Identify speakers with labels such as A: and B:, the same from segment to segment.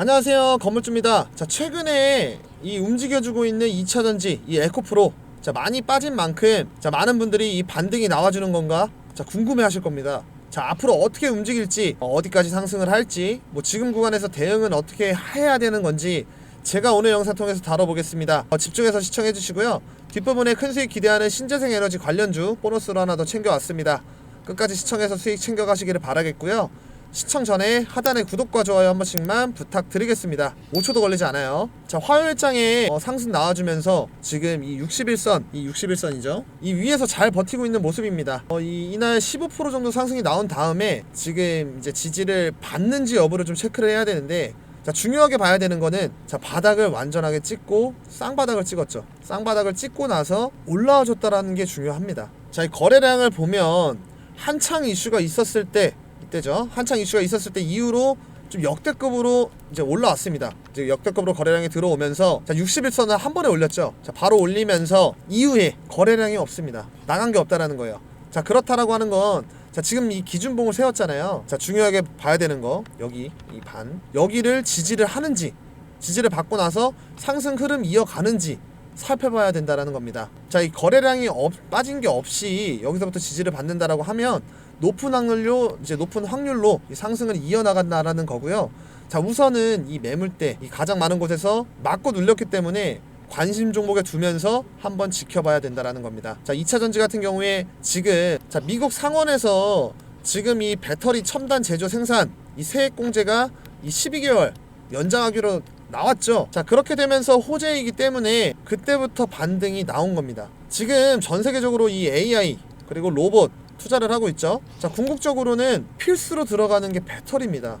A: 안녕하세요. 건물주입니다. 자 최근에 이 움직여주고 있는 2차전지 이 에코프로 자 많이 빠진 만큼 자 많은 분들이 이 반등이 나와주는 건가? 자 궁금해 하실 겁니다. 자 앞으로 어떻게 움직일지 어, 어디까지 상승을 할지 뭐 지금 구간에서 대응은 어떻게 해야 되는 건지 제가 오늘 영상 통해서 다뤄보겠습니다. 어, 집중해서 시청해 주시고요. 뒷부분에 큰 수익 기대하는 신재생 에너지 관련주 보너스로 하나 더 챙겨왔습니다. 끝까지 시청해서 수익 챙겨가시기를 바라겠고요 시청 전에 하단에 구독과 좋아요 한 번씩만 부탁드리겠습니다. 5초도 걸리지 않아요. 자, 화요일장에 어, 상승 나와주면서 지금 이 61선, 이 61선이죠. 이 위에서 잘 버티고 있는 모습입니다. 어, 이, 이날 15% 정도 상승이 나온 다음에 지금 이제 지지를 받는지 여부를 좀 체크를 해야 되는데 자, 중요하게 봐야 되는 거는 자, 바닥을 완전하게 찍고 쌍바닥을 찍었죠. 쌍바닥을 찍고 나서 올라와 줬다라는 게 중요합니다. 자, 이 거래량을 보면 한창 이슈가 있었을 때이 때죠. 한창 이슈가 있었을 때 이후로 좀 역대급으로 이제 올라왔습니다. 이제 역대급으로 거래량이 들어오면서 자 61선을 한 번에 올렸죠. 자 바로 올리면서 이후에 거래량이 없습니다. 나간 게 없다라는 거예요. 자 그렇다라고 하는 건 자 지금 이 기준봉을 세웠잖아요. 자 중요하게 봐야 되는 거 여기 이 반 여기를 지지를 하는지 지지를 받고 나서 상승 흐름 이어가는지 살펴봐야 된다라는 겁니다. 자, 이 거래량이 없, 빠진 게 없이 여기서부터 지지를 받는다라고 하면 높은 확률로 이제 높은 확률로 이 상승을 이어나간다라는 거고요. 자, 우선은 이 매물대 이 가장 많은 곳에서 맞고 눌렸기 때문에 관심 종목에 두면서 한번 지켜봐야 된다라는 겁니다. 자, 2차 전지 같은 경우에 지금 자, 미국 상원에서 지금 이 배터리 첨단 제조 생산 이 세액 공제가 이 12개월 연장하기로 나왔죠. 자, 그렇게 되면서 호재이기 때문에 그때부터 반등이 나온 겁니다. 지금 전 세계적으로 이 AI 그리고 로봇 투자를 하고 있죠. 자, 궁극적으로는 필수로 들어가는 게 배터리입니다.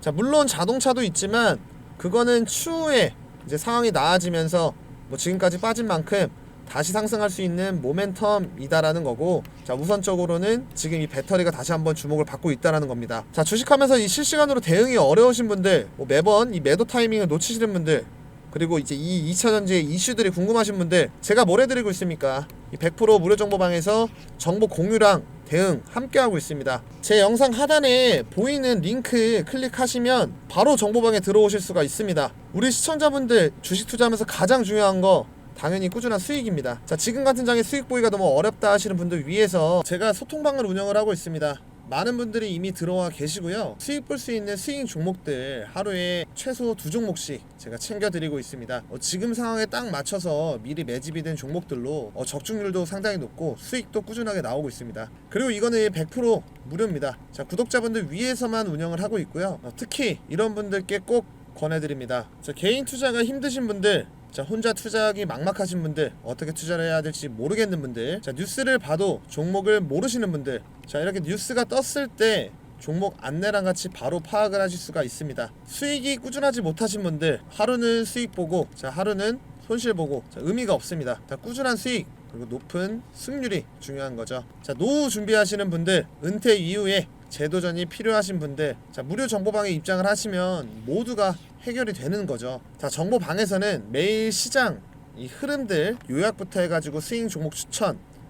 A: 자, 물론 자동차도 있지만 그거는 추후에 이제 상황이 나아지면서 뭐 지금까지 빠진 만큼 다시 상승할 수 있는 모멘텀이다라는 거고 자 우선적으로는 지금 이 배터리가 다시 한번 주목을 받고 있다라는 겁니다 자 주식하면서 이 실시간으로 대응이 어려우신 분들 뭐 매번 이 매도 타이밍을 놓치시는 분들 그리고 이제 이 2차전지의 이슈들이 궁금하신 분들 제가 뭘 해드리고 있습니까 이100% 무료 정보방에서 정보 공유랑 대응 함께하고 있습니다 제 영상 하단에 보이는 링크 클릭하시면 바로 정보방에 들어오실 수가 있습니다 우리 시청자분들 주식 투자하면서 가장 중요한 거 당연히 꾸준한 수익입니다. 자, 지금 같은 장에 수익 보기가 너무 어렵다 하시는 분들 위해서 제가 소통방을 운영을 하고 있습니다. 많은 분들이 이미 들어와 계시고요. 수익 볼 수 있는 스윙 종목들 하루에 최소 두 종목씩 제가 챙겨드리고 있습니다. 어, 지금 상황에 딱 맞춰서 미리 매집이 된 종목들로 어, 적중률도 상당히 높고 수익도 꾸준하게 나오고 있습니다. 그리고 이거는 100% 무료입니다. 자, 구독자분들 위해서만 운영을 하고 있고요. 어, 특히 이런 분들께 꼭 권해드립니다. 자, 개인 투자가 힘드신 분들 자 혼자 투자하기 막막하신 분들 어떻게 투자를 해야 될지 모르겠는 분들 자 뉴스를 봐도 종목을 모르시는 분들 자 이렇게 뉴스가 떴을 때 종목 안내랑 같이 바로 파악을 하실 수가 있습니다. 수익이 꾸준하지 못하신 분들 하루는 수익 보고 자 하루는 손실 보고 자 의미가 없습니다. 자 꾸준한 수익 그리고 높은 승률이 중요한 거죠. 자 노후 준비하시는 분들 은퇴 이후에 제도전이 필요하신 분들 자 무료 정보방에 입장을 하시면 모두가 해결이 되는 거죠. 자, 정보방에서는 매일 시장 이 흐름들 요약부터 해가지고 스윙 종목 추천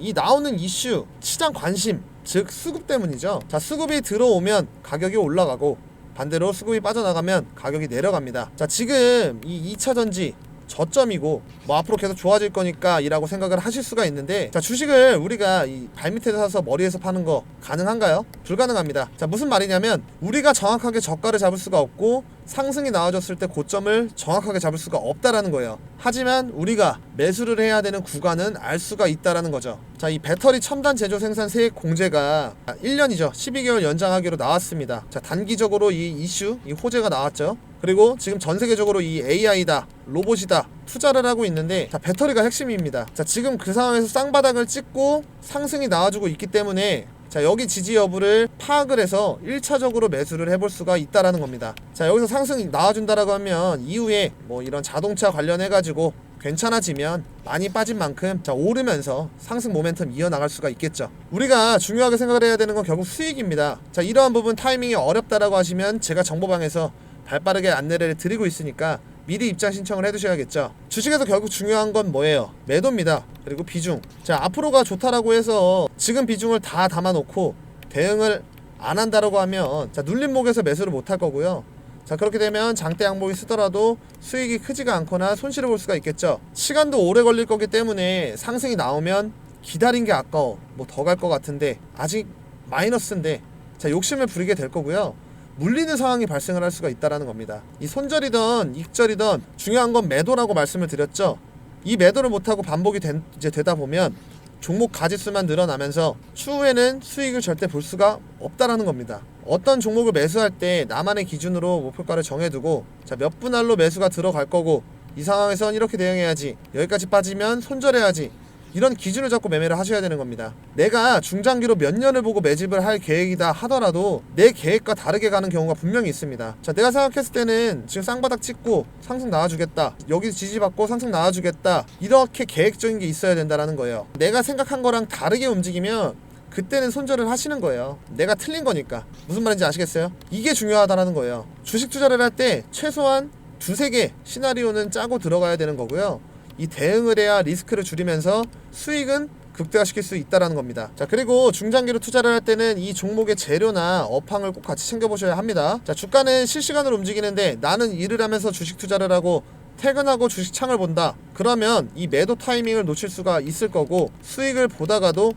A: 이 나오는 이슈, 시장 관심, 즉 수급 때문이죠. 자, 수급이 들어오면 가격이 올라가고 반대로 수급이 빠져나가면 가격이 내려갑니다. 자, 지금 이 2차 전지 저점이고 뭐 앞으로 계속 좋아질 거니까 이라고 생각을 하실 수가 있는데 자 주식을 우리가 이 발밑에서 사서 머리에서 파는 거 가능한가요? 불가능합니다. 자 무슨 말이냐면 우리가 정확하게 저가를 잡을 수가 없고 상승이 나와줬을 때 고점을 정확하게 잡을 수가 없다라는 거예요. 하지만 우리가 매수를 해야 되는 구간은 알 수가 있다라는 거죠. 자, 이 배터리 첨단 제조 생산 세액 공제가 1년이죠. 12개월 연장하기로 나왔습니다. 자, 단기적으로 이 이슈, 이 호재가 나왔죠. 그리고 지금 전 세계적으로 이 AI다, 로봇이다 투자를 하고 있는데 자, 배터리가 핵심입니다. 자, 지금 그 상황에서 쌍바닥을 찍고 상승이 나와주고 있기 때문에 자 여기 지지 여부를 파악을 해서 1차적으로 매수를 해볼 수가 있다라는 겁니다. 자 여기서 상승이 나와준다라고 하면 이후에 뭐 이런 자동차 관련해 가지고 괜찮아지면 많이 빠진 만큼 자 오르면서 상승 모멘텀 이어나갈 수가 있겠죠. 우리가 중요하게 생각을 해야 되는 건 결국 수익입니다. 자 이러한 부분 타이밍이 어렵다라고 하시면 제가 정보방에서 발빠르게 안내를 드리고 있으니까 미리 입장 신청을 해두셔야겠죠. 주식에서 결국 중요한 건 뭐예요? 매도입니다. 그리고 비중. 자, 앞으로가 좋다라고 해서 지금 비중을 다 담아놓고 대응을 안 한다라고 하면 자, 눌림목에서 매수를 못할 거고요. 자, 그렇게 되면 장대 양봉이 쓰더라도 수익이 크지가 않거나 손실을 볼 수가 있겠죠. 시간도 오래 걸릴 거기 때문에 상승이 나오면 기다린 게 아까워. 뭐 더 갈 것 같은데 아직 마이너스인데 자, 욕심을 부리게 될 거고요. 물리는 상황이 발생을 할 수가 있다라는 겁니다. 이 손절이든 익절이든 중요한 건 매도라고 말씀을 드렸죠. 이 매도를 못하고 반복이 된, 이제 되다 보면 종목 가지수만 늘어나면서 추후에는 수익을 절대 볼 수가 없다라는 겁니다. 어떤 종목을 매수할 때 나만의 기준으로 목표가를 정해두고 자몇 분할로 매수가 들어갈 거고 이 상황에선 이렇게 대응해야지 여기까지 빠지면 손절해야지 이런 기준을 잡고 매매를 하셔야 되는 겁니다. 내가 중장기로 몇 년을 보고 매집을 할 계획이다 하더라도 내 계획과 다르게 가는 경우가 분명히 있습니다. 자, 내가 생각했을 때는 지금 쌍바닥 찍고 상승 나와주겠다. 여기 지지받고 상승 나와주겠다. 이렇게 계획적인 게 있어야 된다라는 거예요. 내가 생각한 거랑 다르게 움직이면 그때는 손절을 하시는 거예요. 내가 틀린 거니까. 무슨 말인지 아시겠어요? 이게 중요하다라는 거예요. 주식 투자를 할 때 최소한 두세 개 시나리오는 짜고 들어가야 되는 거고요. 이 대응을 해야 리스크를 줄이면서 수익은 극대화시킬 수 있다라는 겁니다. 자 그리고 중장기로 투자를 할 때는 이 종목의 재료나 업황을 꼭 같이 챙겨보셔야 합니다. 자 주가는 실시간으로 움직이는데 나는 일을 하면서 주식 투자를 하고 퇴근하고 주식 창을 본다. 그러면 이 매도 타이밍을 놓칠 수가 있을 거고 수익을 보다가도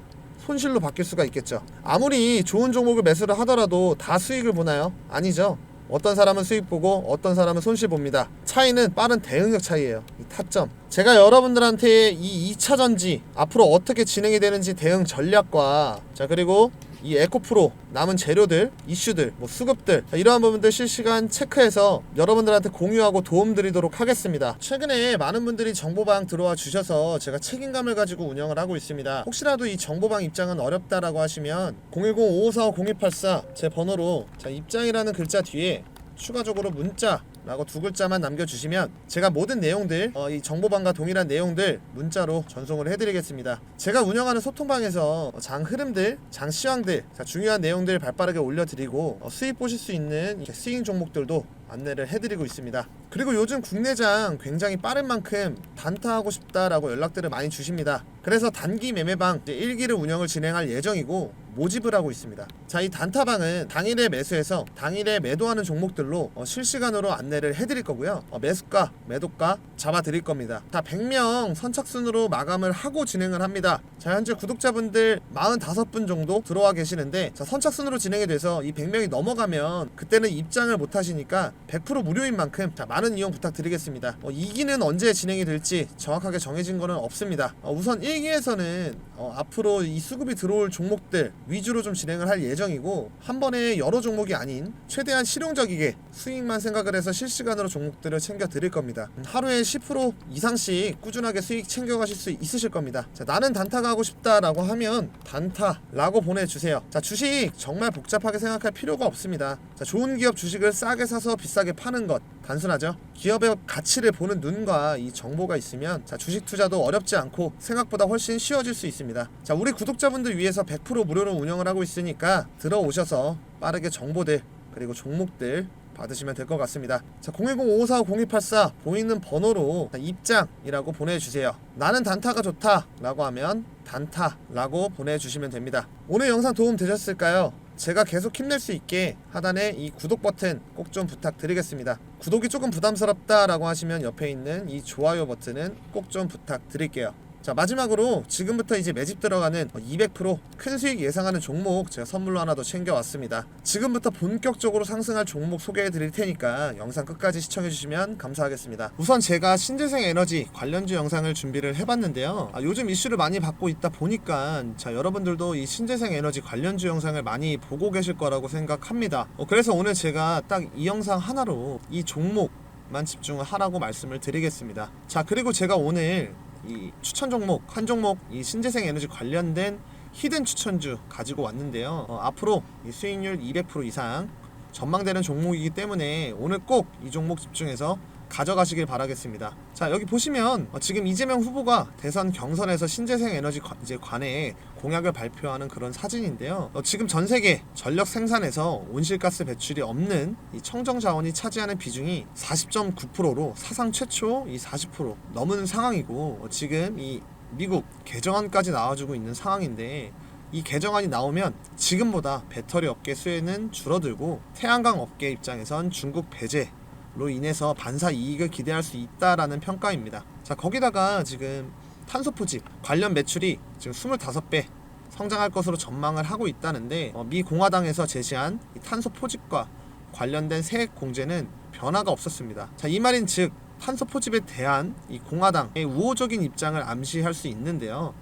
A: 손실로 바뀔 수가 있겠죠. 아무리 좋은 종목을 매수를 하더라도 다 수익을 보나요? 아니죠. 어떤 사람은 수익 보고 어떤 사람은 손실 봅니다. 차이는 빠른 대응력 차이예요. 이 타점. 제가 여러분들한테 이 2차 전지 앞으로 어떻게 진행이 되는지 대응 전략과 자 그리고 이 에코프로 남은 재료들, 이슈들, 뭐 수급들 자, 이러한 부분들 실시간 체크해서 여러분들한테 공유하고 도움드리도록 하겠습니다. 최근에 많은 분들이 정보방 들어와 주셔서 제가 책임감을 가지고 운영을 하고 있습니다. 혹시라도 이 정보방 입장은 어렵다라고 하시면 010-5545-0284 제 번호로 자, 입장이라는 글자 뒤에 추가적으로 문자 라고 두 글자만 남겨주시면 제가 모든 내용들 어, 이 정보방과 동일한 내용들 문자로 전송을 해드리겠습니다. 제가 운영하는 소통방에서 장 흐름들, 장 시황들 자, 중요한 내용들 발빠르게 올려드리고 어, 수익 보실 수 있는 스윙 종목들도 안내를 해드리고 있습니다. 그리고 요즘 국내장 굉장히 빠른 만큼 단타하고 싶다라고 연락들을 많이 주십니다. 그래서 단기 매매방 1기를 운영을 진행할 예정이고 모집을 하고 있습니다. 자, 이 단타방은 당일에 매수해서 당일에 매도하는 종목들로 어, 실시간으로 안내를 해드릴 거고요. 어, 매수가, 매도가 잡아드릴 겁니다. 다 100명 선착순으로 마감을 하고 진행을 합니다. 자, 현재 구독자분들 45분 정도 들어와 계시는데 자, 선착순으로 진행이 돼서 이 100명이 넘어가면 그때는 입장을 못 하시니까 100% 무료인 만큼 자, 많은 이용 부탁드리겠습니다. 어, 2기는 언제 진행이 될지 정확하게 정해진 거는 없습니다. 어, 우선 1기에서는 어, 앞으로 이 수급이 들어올 종목들 위주로 좀 진행을 할 예정이고 한 번에 여러 종목이 아닌 최대한 실용적이게 수익만 생각을 해서 실시간으로 종목들을 챙겨 드릴 겁니다. 음, 하루에 10% 이상씩 꾸준하게 수익 챙겨 가실 수 있으실 겁니다. 자, 나는 단타가 하고 싶다라고 하면 단타라고 보내주세요. 자, 주식 정말 복잡하게 생각할 필요가 없습니다. 자, 좋은 기업 주식을 싸게 사서 비싸게 파는 것 단순하죠. 기업의 가치를 보는 눈과 이 정보가 있으면 자, 주식 투자도 어렵지 않고 생각보다 훨씬 쉬워질 수 있습니다. 자, 우리 구독자분들 위해서 100% 무료로 운영을 하고 있으니까 들어오셔서 빠르게 정보들 그리고 종목들 받으시면 될 것 같습니다. 자, 010-5545-0284 보이는 번호로 입장이라고 보내주세요. 나는 단타가 좋다 라고 하면 단타라고 보내주시면 됩니다. 오늘 영상 도움 되셨을까요? 제가 계속 힘낼 수 있게 하단에 이 구독 버튼 꼭 좀 부탁드리겠습니다. 구독이 조금 부담스럽다 라고 하시면 옆에 있는 이 좋아요 버튼은 꼭 좀 부탁드릴게요. 자 마지막으로 지금부터 이제 매집 들어가는 200%큰 수익 예상하는 종목 제가 선물로 하나 더 챙겨왔습니다. 지금부터 본격적으로 상승할 종목 소개해 드릴 테니까 영상 끝까지 시청해 주시면 감사하겠습니다. 우선 제가 신재생 에너지 관련주 영상을 준비를 해봤는데요. 아, 요즘 이슈를 많이 받고 있다 보니까 자 여러분들도 이 신재생 에너지 관련주 영상을 많이 보고 계실 거라고 생각합니다. 어, 그래서 오늘 제가 딱 이 영상 하나로 이 종목 만 집중을 하라고 말씀을 드리겠습니다. 자 그리고 제가 오늘 이 추천 종목 한 종목 이 신재생 에너지 관련된 히든 추천주 가지고 왔는데요. 어, 앞으로 이 수익률 200% 이상 전망되는 종목이기 때문에 오늘 꼭 이 종목 집중해서 가져가시길 바라겠습니다. 자 여기 보시면 어, 지금 이재명 후보가 대선 경선에서 신재생 에너지 관, 이제 관에 공약을 발표하는 그런 사진인데요. 어, 지금 전 세계 전력 생산에서 온실가스 배출이 없는 이 청정 자원이 차지하는 비중이 40.9%로 사상 최초 이 40% 넘은 상황이고 어, 지금 이 미국 개정안까지 나와주고 있는 상황인데 이 개정안이 나오면 지금보다 배터리 업계 수혜는 줄어들고 태양광 업계 입장에선 중국 배제 로 인해서 반사 이익을 기대할 수 있다라는 평가입니다. 자 거기다가 지금 탄소 포집 관련 매출이 지금 25배 성장할 것으로 전망을 하고 있다는데 어, 미 공화당에서 제시한 이 탄소 포집과 관련된 세액 공제는 변화가 없었습니다. 자 이 말인 즉 탄소 포집에 대한 이 공화당의 우호적인 입장을 암시할 수 있는데요.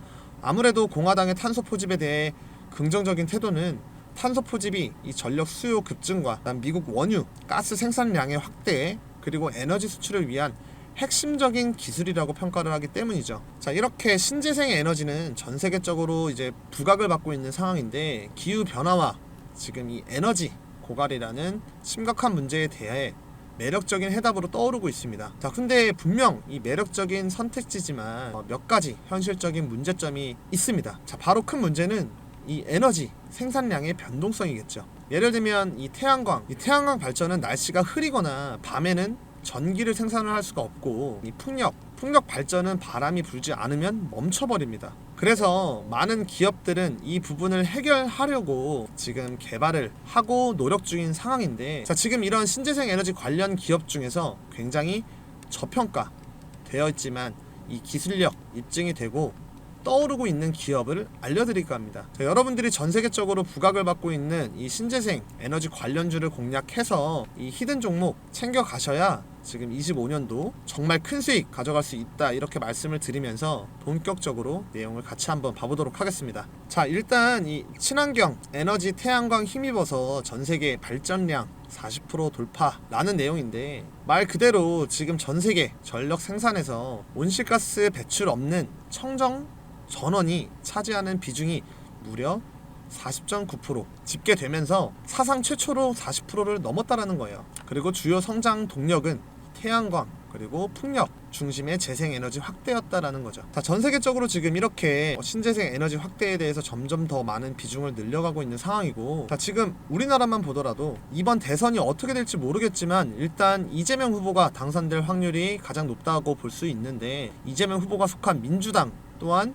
A: 아무래도 공화당의 탄소 포집에 대해 긍정적인 태도는 탄소 포집이 이 전력 수요 급증과 미국 원유 가스 생산량의 확대 그리고 에너지 수출을 위한 핵심적인 기술이라고 평가를 하기 때문이죠. 자, 이렇게 신재생 에너지는 전 세계적으로 이제 부각을 받고 있는 상황인데 기후 변화와 지금 이 에너지 고갈이라는 심각한 문제에 대해 매력적인 해답으로 떠오르고 있습니다. 자, 근데 분명 이 매력적인 선택지지만 어, 몇 가지 현실적인 문제점이 있습니다. 자, 바로 큰 문제는 이 에너지 생산량의 변동성이겠죠. 예를 들면 이 태양광, 이 태양광 발전은 날씨가 흐리거나 밤에는 전기를 생산을 할 수가 없고 이 풍력, 풍력 발전은 바람이 불지 않으면 멈춰버립니다. 그래서 많은 기업들은 이 부분을 해결하려고 지금 개발을 하고 노력 중인 상황인데 자 지금 이런 신재생 에너지 관련 기업 중에서 굉장히 저평가 되어 있지만 이 기술력 입증이 되고 떠오르고 있는 기업을 알려드릴까 합니다. 자, 여러분들이 전 세계적으로 부각을 받고 있는 이 신재생 에너지 관련주를 공략해서 이 히든 종목 챙겨 가셔야 지금 25년도 정말 큰 수익 가져갈 수 있다 이렇게 말씀을 드리면서 본격적으로 내용을 같이 한번 봐보도록 하겠습니다. 자 일단 이 친환경 에너지 태양광 힘입어서 전 세계 발전량 40% 돌파라는 내용인데 말 그대로 지금 전 세계 전력 생산에서 온실가스 배출 없는 청정 전원이 차지하는 비중이 무려 40.9% 집계되면서 사상 최초로 40%를 넘었다라는 거예요. 그리고 주요 성장 동력은 태양광 그리고 풍력 중심의 재생에너지 확대였다라는 거죠. 자, 전 세계적으로 지금 이렇게 신재생 에너지 확대에 대해서 점점 더 많은 비중을 늘려가고 있는 상황이고, 자, 지금 우리나라만 보더라도 이번 대선이 어떻게 될지 모르겠지만 일단 이재명 후보가 당선될 확률이 가장 높다고 볼 수 있는데 이재명 후보가 속한 민주당 또한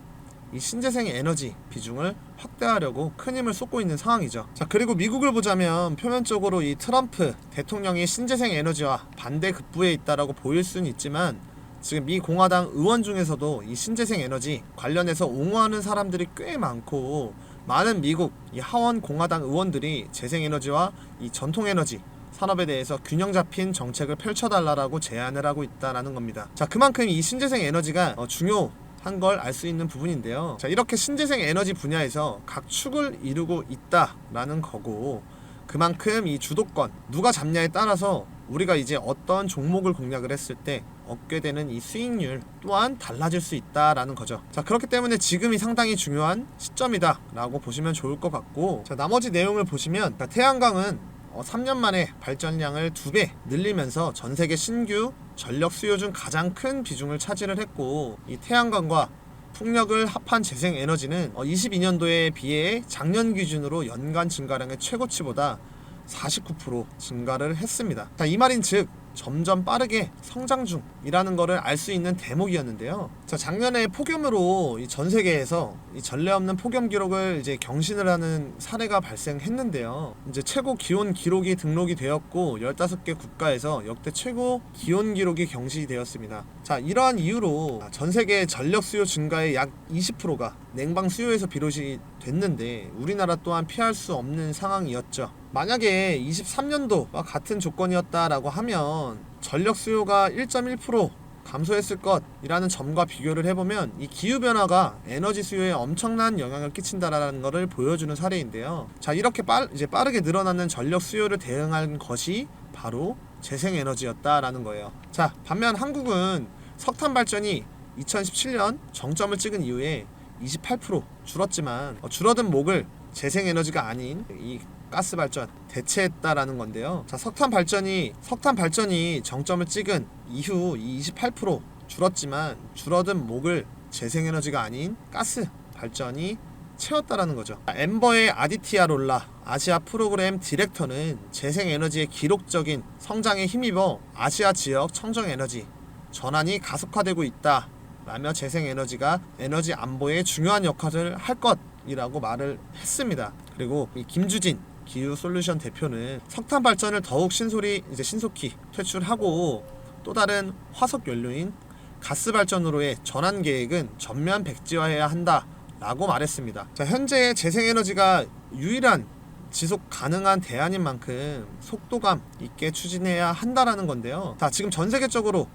A: 이 신재생 에너지 비중을 확대하려고 큰 힘을 쏟고 있는 상황이죠. 자, 그리고 미국을 보자면 표면적으로 이 트럼프 대통령이 신재생 에너지와 반대 급부에 있다라고 보일 수는 있지만 지금 미 공화당 의원 중에서도 이 신재생 에너지 관련해서 옹호하는 사람들이 꽤 많고 많은 미국 이 하원 공화당 의원들이 재생 에너지와 이 전통 에너지 산업에 대해서 균형 잡힌 정책을 펼쳐달라고 제안을 하고 있다라는 겁니다. 자, 그만큼 이 신재생 에너지가 어, 중요 한 걸 알 수 있는 부분인데요. 자, 이렇게 신재생 에너지 분야에서 각 축을 이루고 있다라는 거고 그만큼 이 주도권 누가 잡냐에 따라서 우리가 이제 어떤 종목을 공략을 했을 때 얻게 되는 이 수익률 또한 달라질 수 있다라는 거죠. 자, 그렇기 때문에 지금이 상당히 중요한 시점이다라고 보시면 좋을 것 같고 자, 나머지 내용을 보시면 자, 태양광은 어, 3년 만에 발전량을 2배 늘리면서 전 세계 신규 전력 수요 중 가장 큰 비중을 차지를 했고 이 태양광과 풍력을 합한 재생 에너지는 22년도에 비해 작년 기준으로 연간 증가량의 최고치보다 49% 증가를 했습니다. 자, 이 말인 즉 점점 빠르게 성장 중이라는 것을 알 수 있는 대목이었는데요. 자, 작년에 폭염으로 이전 세계에서 이 전례 없는 폭염 기록을 이제 경신을 하는 사례가 발생했는데요. 이제 최고 기온 기록이 등록이 되었고 15개 국가에서 역대 최고 기온 기록이 경시되었습니다. 자, 이러한 이유로 전 세계 전력 수요 증가의 약 20%가 냉방 수요에서 비롯이 됐는데 우리나라 또한 피할 수 없는 상황이었죠. 만약에 23년도와 같은 조건이었다라고 하면 전력 수요가 1.1% 감소했을 것이라는 점과 비교를 해보면 이 기후 변화가 에너지 수요에 엄청난 영향을 끼친다라는 것을 보여주는 사례인데요. 자 이렇게 빠, 이제 빠르게 늘어나는 전력 수요를 대응한 것이 바로 재생 에너지였다라는 거예요. 자 반면 한국은 석탄 발전이 2017년 정점을 찍은 이후에 28% 줄었지만 어, 줄어든 목을 재생 에너지가 아닌 이 가스 발전 대체했다라는 건데요. 자, 석탄 발전이 석탄 발전이 정점을 찍은 이후 이28% 줄었지만 줄어든 목을 재생 에너지가 아닌 가스 발전이 채웠다라는 거죠. 엠버의 아디티아 롤라 아시아 프로그램 디렉터는 재생 에너지의 기록적인 성장에 힘입어 아시아 지역 청정 에너지 전환이 가속화되고 있다. 라며 재생 에너지가 에너지 안보에 중요한 역할을 할 것이라고 말을 했습니다. 그리고 이 김주진 기후 솔루션 대표는 석탄 발전을 더욱 신소리 이제 신속히 퇴출하고 또 다른 화석 연료인 가스 발전으로의 전환 계획은 전면 백지화해야 한다라고 말했습니다. 자, 현재 재생 에너지가 유일한 지속 가능한 대안인 만큼 속도감 있게 추진해야 한다라는 건데요. 자, 지금 전 세계적으로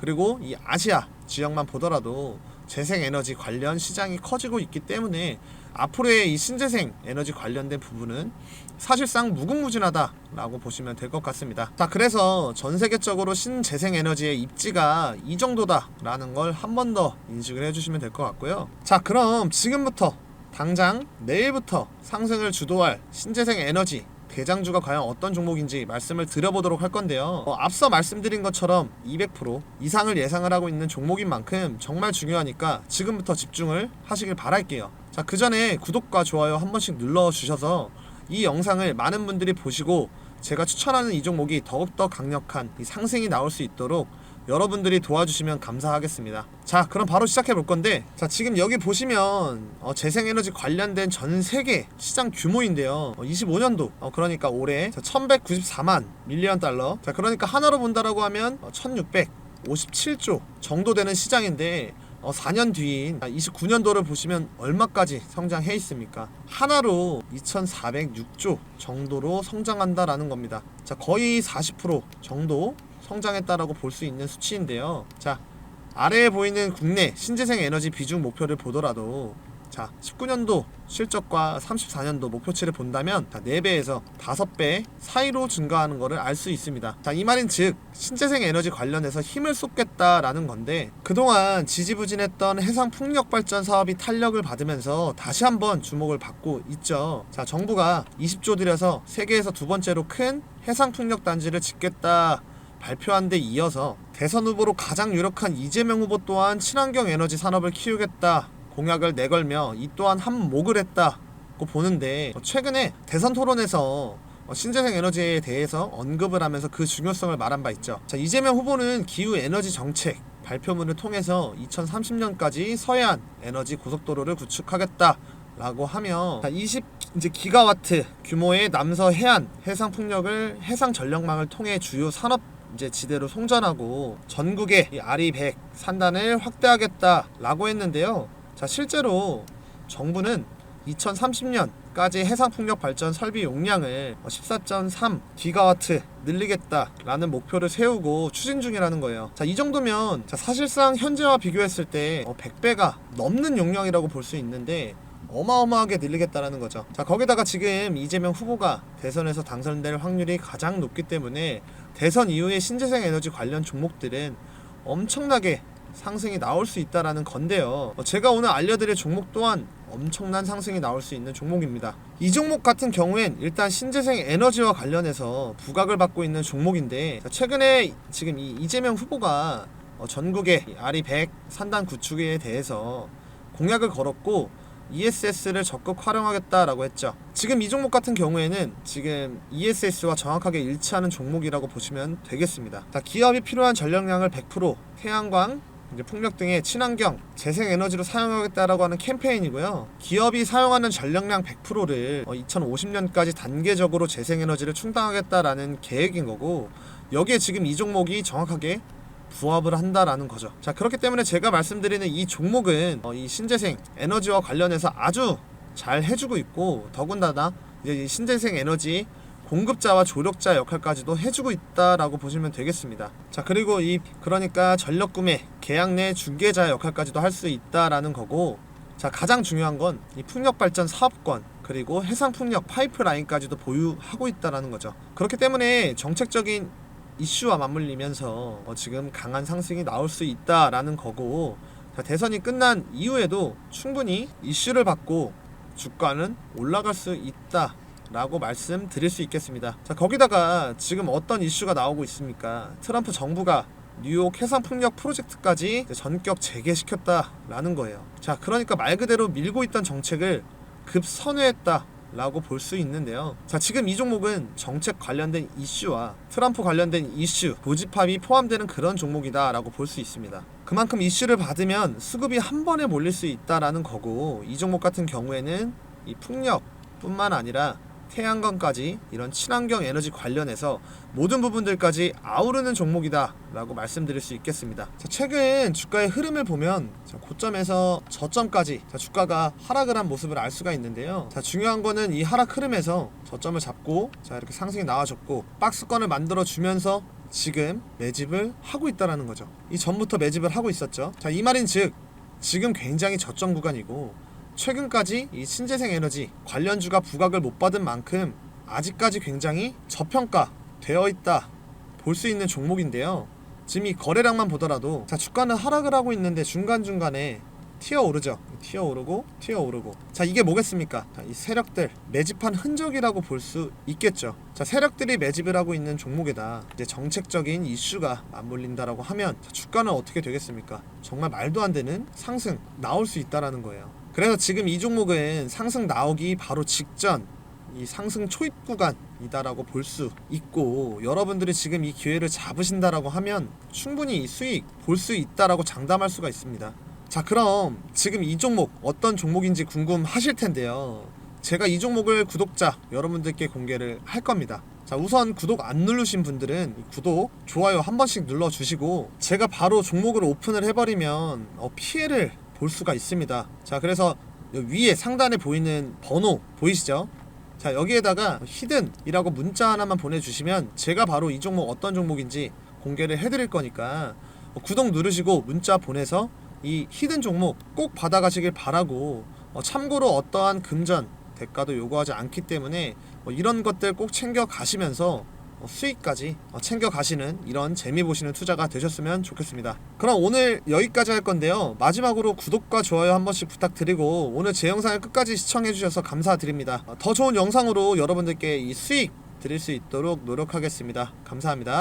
A: 그리고 이 아시아 지역만 보더라도 재생 에너지 관련 시장이 커지고 있기 때문에 앞으로의 이 신재생 에너지 관련된 부분은 사실상 무궁무진하다라고 보시면 될 것 같습니다. 자, 그래서 전 세계적으로 신재생 에너지의 입지가 이 정도다라는 걸 한 번 더 인식을 해주시면 될 것 같고요. 자, 그럼 지금부터 당장 내일부터 상승을 주도할 신재생 에너지 대장주가 과연 어떤 종목인지 말씀을 드려보도록 할 건데요. 어, 앞서 말씀드린 것처럼 200% 이상을 예상을 하고 있는 종목인 만큼 정말 중요하니까 지금부터 집중을 하시길 바랄게요. 자, 그 전에 구독과 좋아요 한 번씩 눌러주셔서 이 영상을 많은 분들이 보시고 제가 추천하는 이 종목이 더욱더 강력한 이 상승이 나올 수 있도록 여러분들이 도와주시면 감사하겠습니다. 자, 그럼 바로 시작해 볼 건데, 자, 지금 여기 보시면 어, 재생에너지 관련된 전 세계 시장 규모인데요. 어, 25년도, 어, 그러니까 올해 자, 1,194만 밀리언 달러. 자, 그러니까 하나로 본다라고 하면 어, 1,657조 정도 되는 시장인데. 어, 4년 뒤인 29년도를 보시면 얼마까지 성장해 있습니까? 하나로 2,406조 정도로 성장한다라는 겁니다. 자, 거의 40% 정도 성장했다라고 볼 수 있는 수치인데요. 자, 아래에 보이는 국내 신재생 에너지 비중 목표를 보더라도 자, 19년도 실적과 34년도 목표치를 본다면 자, 4배에서 5배 사이로 증가하는 것을 알 수 있습니다. 자, 이 말인 즉 신재생 에너지 관련해서 힘을 쏟겠다라는 건데 그동안 지지부진했던 해상 풍력 발전 사업이 탄력을 받으면서 다시 한번 주목을 받고 있죠. 자, 정부가 20조 들여서 세계에서 두 번째로 큰 해상 풍력 단지를 짓겠다 발표한 데 이어서 대선 후보로 가장 유력한 이재명 후보 또한 친환경 에너지 산업을 키우겠다 공약을 내걸며 이 또한 한몫을 했다고 보는데 최근에 대선 토론에서 신재생 에너지에 대해서 언급을 하면서 그 중요성을 말한 바 있죠. 자, 이재명 후보는 기후 에너지 정책 발표문을 통해서 2030년까지 서해안 에너지 고속도로를 구축하겠다. 라고 하며 20 이제 기가와트 규모의 남서 해안 해상 풍력을 해상 전력망을 통해 주요 산업 이제 지대로 송전하고 전국의 이 아리 100 산단을 확대하겠다라고 했는데요. 자, 실제로 정부는 2030년까지 해상 풍력 발전 설비 용량을 14.3 기가와트 늘리겠다라는 목표를 세우고 추진 중이라는 거예요. 자, 이 정도면 자, 사실상 현재와 비교했을 때 100배가 넘는 용량이라고 볼 수 있는데 어마어마하게 늘리겠다라는 거죠. 자, 거기다가 지금 이재명 후보가 대선에서 당선될 확률이 가장 높기 때문에 대선 이후에 신재생 에너지 관련 종목들은 엄청나게 상승이 나올 수 있다라는 건데요. 어, 제가 오늘 알려드릴 종목 또한 엄청난 상승이 나올 수 있는 종목입니다. 이 종목 같은 경우엔 일단 신재생 에너지와 관련해서 부각을 받고 있는 종목인데 자, 최근에 지금 이 이재명 후보가 어, 전국의 아리 100 산단 구축에 대해서 공약을 걸었고 ESS를 적극 활용하겠다라고 했죠. 지금 이 종목 같은 경우에는 지금 ESS와 정확하게 일치하는 종목이라고 보시면 되겠습니다. 자, 기업이 필요한 전력량을 100% 태양광, 이제 풍력 등의 친환경, 재생 에너지로 사용하겠다라고 하는 캠페인이고요. 기업이 사용하는 전력량 100%를 2050년까지 단계적으로 재생 에너지를 충당하겠다라는 계획인 거고 여기에 지금 이 종목이 정확하게 부합을 한다라는 거죠. 자 그렇기 때문에 제가 말씀드리는 이 종목은 어, 이 신재생 에너지와 관련해서 아주 잘 해주고 있고 더군다나 이제 이 신재생 에너지 공급자와 조력자 역할까지도 해주고 있다라고 보시면 되겠습니다. 자 그리고 이 그러니까 전력 구매 계약 내 중개자 역할까지도 할 수 있다라는 거고 자 가장 중요한 건 이 풍력 발전 사업권 그리고 해상 풍력 파이프라인까지도 보유하고 있다라는 거죠. 그렇기 때문에 정책적인 이슈와 맞물리면서 어, 지금 강한 상승이 나올 수 있다라는 거고 자, 대선이 끝난 이후에도 충분히 이슈를 받고 주가는 올라갈 수 있다 라고 말씀드릴 수 있겠습니다. 자 거기다가 지금 어떤 이슈가 나오고 있습니까? 트럼프 정부가 뉴욕 해상 풍력 프로젝트까지 전격 재개시켰다라는 거예요. 자 그러니까 말 그대로 밀고 있던 정책을 급선회했다. 라고 볼 수 있는데요. 자, 지금 이 종목은 정책 관련된 이슈와 트럼프 관련된 이슈, 고집합이 포함되는 그런 종목이다라고 볼 수 있습니다. 그만큼 이슈를 받으면 수급이 한 번에 몰릴 수 있다라는 거고 이 종목 같은 경우에는 이 풍력 뿐만 아니라 태양광까지 이런 친환경 에너지 관련해서 모든 부분들까지 아우르는 종목이다라고 말씀드릴 수 있겠습니다. 자, 최근 주가의 흐름을 보면 자, 고점에서 저점까지 자, 주가가 하락을 한 모습을 알 수가 있는데요. 자, 중요한 거는 이 하락 흐름에서 저점을 잡고 자, 이렇게 상승이 나와줬고 박스권을 만들어 주면서 지금 매집을 하고 있다라는 거죠. 이 전부터 매집을 하고 있었죠. 자, 이 말인 즉 지금 굉장히 저점 구간이고 최근까지 이 신재생 에너지 관련주가 부각을 못 받은 만큼 아직까지 굉장히 저평가 되어 있다 볼 수 있는 종목인데요. 지금 이 거래량만 보더라도 자 주가는 하락을 하고 있는데 중간 중간에 튀어 오르죠. 튀어 오르고 튀어 오르고. 자 이게 뭐겠습니까? 자, 이 세력들 매집한 흔적이라고 볼 수 있겠죠. 자 세력들이 매집을 하고 있는 종목에다 이제 정책적인 이슈가 맞물린다라고 하면 자, 주가는 어떻게 되겠습니까? 정말 말도 안 되는 상승 나올 수 있다라는 거예요. 그래서 지금 이 종목은 상승 나오기 바로 직전 이 상승 초입 구간이다라고 볼 수 있고 여러분들이 지금 이 기회를 잡으신다라고 하면 충분히 이 수익 볼 수 있다라고 장담할 수가 있습니다. 자 그럼 지금 이 종목 어떤 종목인지 궁금하실 텐데요. 제가 이 종목을 구독자 여러분들께 공개를 할 겁니다. 자 우선 구독 안 누르신 분들은 이 구독, 좋아요 한 번씩 눌러주시고 제가 바로 종목을 오픈을 해버리면 어, 피해를 볼 수가 있습니다. 자 그래서 위에 상단에 보이는 번호 보이시죠? 자 여기에다가 히든이라고 문자 하나만 보내주시면 제가 바로 이 종목 어떤 종목인지 공개를 해드릴 거니까 어, 구독 누르시고 문자 보내서 이 히든 종목 꼭 받아가시길 바라고 어, 참고로 어떠한 금전 대가도 요구하지 않기 때문에 어, 이런 것들 꼭 챙겨 가시면서 어, 수익까지 어, 챙겨 가시는 이런 재미 보시는 투자가 되셨으면 좋겠습니다. 그럼 오늘 여기까지 할 건데요. 마지막으로 구독과 좋아요 한 번씩 부탁드리고 오늘 제 영상을 끝까지 시청해 주셔서 감사드립니다. 어, 더 좋은 영상으로 여러분들께 이 수익 드릴 수 있도록 노력하겠습니다. 감사합니다.